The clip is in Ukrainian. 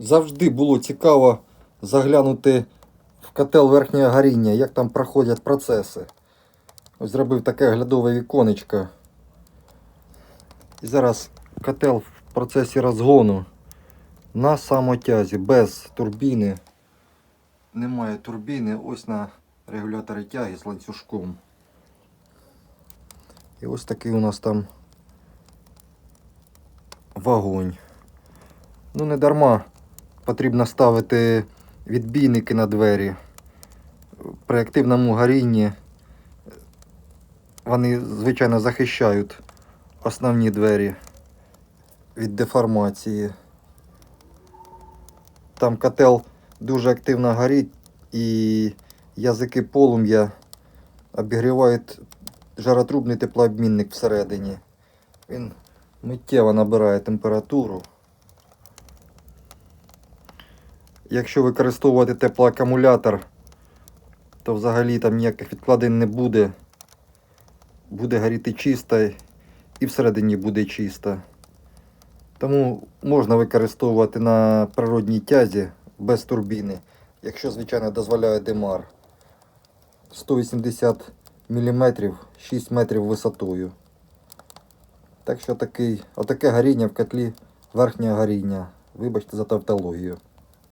Завжди було цікаво заглянути в котел верхнього горіння, як там проходять процеси. Ось зробив таке глядове віконечко. І зараз котел в процесі розгону на самотязі, без турбіни. Немає турбіни, ось на регуляторі тяги з ланцюжком. І ось такий у нас там вогонь. Ну, не дарма потрібно ставити відбійники на двері. При активному горінні вони, звичайно, захищають основні двері від деформації. Там котел дуже активно горить і язики полум'я обігрівають жаротрубний теплообмінник всередині. Він миттєво набирає температуру. Якщо використовувати теплоакумулятор, то взагалі там ніяких відкладень не буде. Буде горіти чисто і всередині буде чисто. Тому можна використовувати на природній тязі без турбіни, якщо, звичайно, дозволяє демар. 180 мм, 6 метрів висотою. Так що такий, отаке горіння в котлі верхнього горіння. Вибачте за тавтологію.